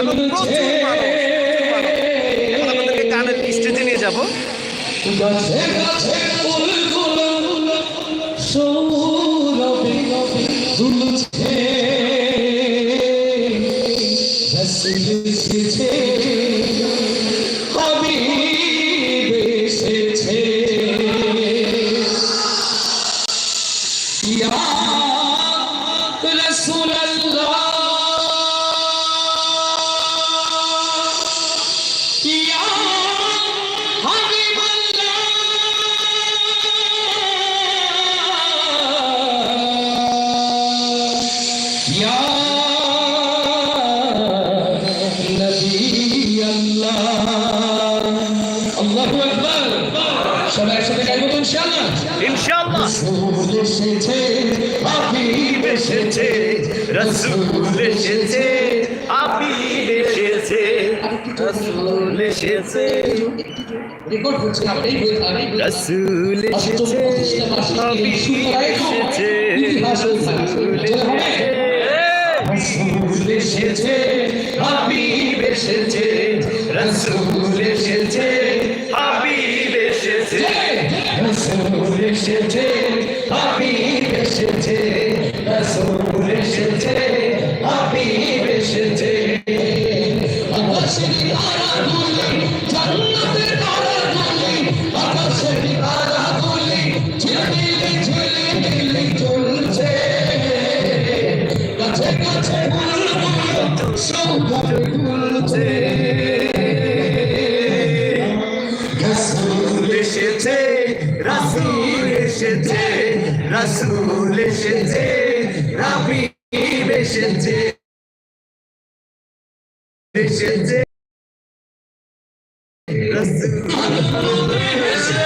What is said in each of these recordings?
এবং প্রচুর মানুষ, আমাদেরকে কানের স্টেজে নিয়ে যাব। সবাই একসাথে গাইবো তো ইনশাআল্লাহ ইনশাআল্লাহ রাসূল এসেছে হাবিব এসেছে রসুল এসেছে হাবিব এসেছে আপনি এসেছে, হাবিব এসেছে, রসুল এসেছে, হাবিব এসেছে, রসুল এসেছে, হাবিব এসেছে, রসুল এসেছে, হাবিব এসেছে। আকাশের বুলবুল এসেছে রসুল এসেছে রসুল এসেছে হাবিব এসেছে এসেছে রসুল মানবের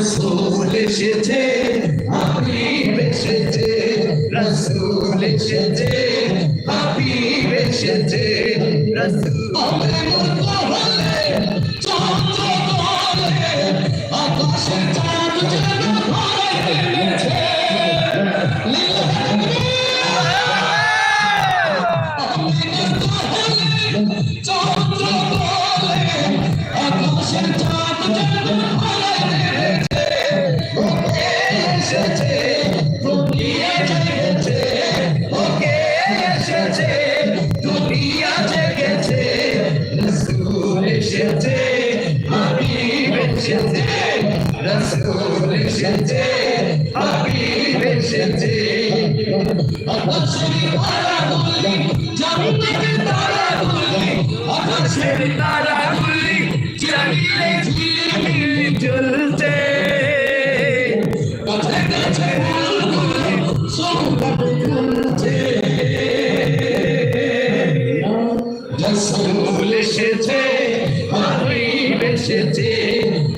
রসুল এসেছে, হাবিব এসেছে, রসুল এসেছে, হাবিব এসেছে, রসুল চন্দ্র বলে আকাশের চাঁদ যেন ভরেছে চন্দ্র বলে আকাশের চাঁদ যেন ভরেছে রসুল এসেছে হাবিব এসেছে আকাশের তারাগুলি জান্নাতের তারাগুলি আকাশের আকাশের তারাগুলি জ্বালিয়ে ঝিলমিল জ্বলছে কাছে কাছে বুলবুল সৌরভ দুলছে রসুল এসেছে হাবিব এসেছে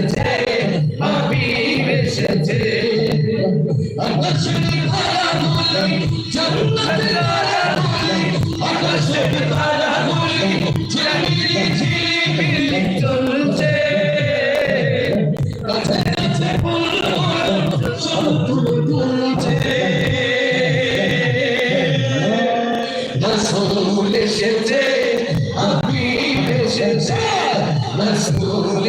এসেছে রসুল এসেছে হাবিব এসেছে আকাশের তারাগুলি জান্নাতের তারাগুলি আকাশের তারাগুলি ঝিলিমিলি ঝিলিমিলি চলছে। কাছে কাছে ফুলগুলো সব ফুল ফুলছে।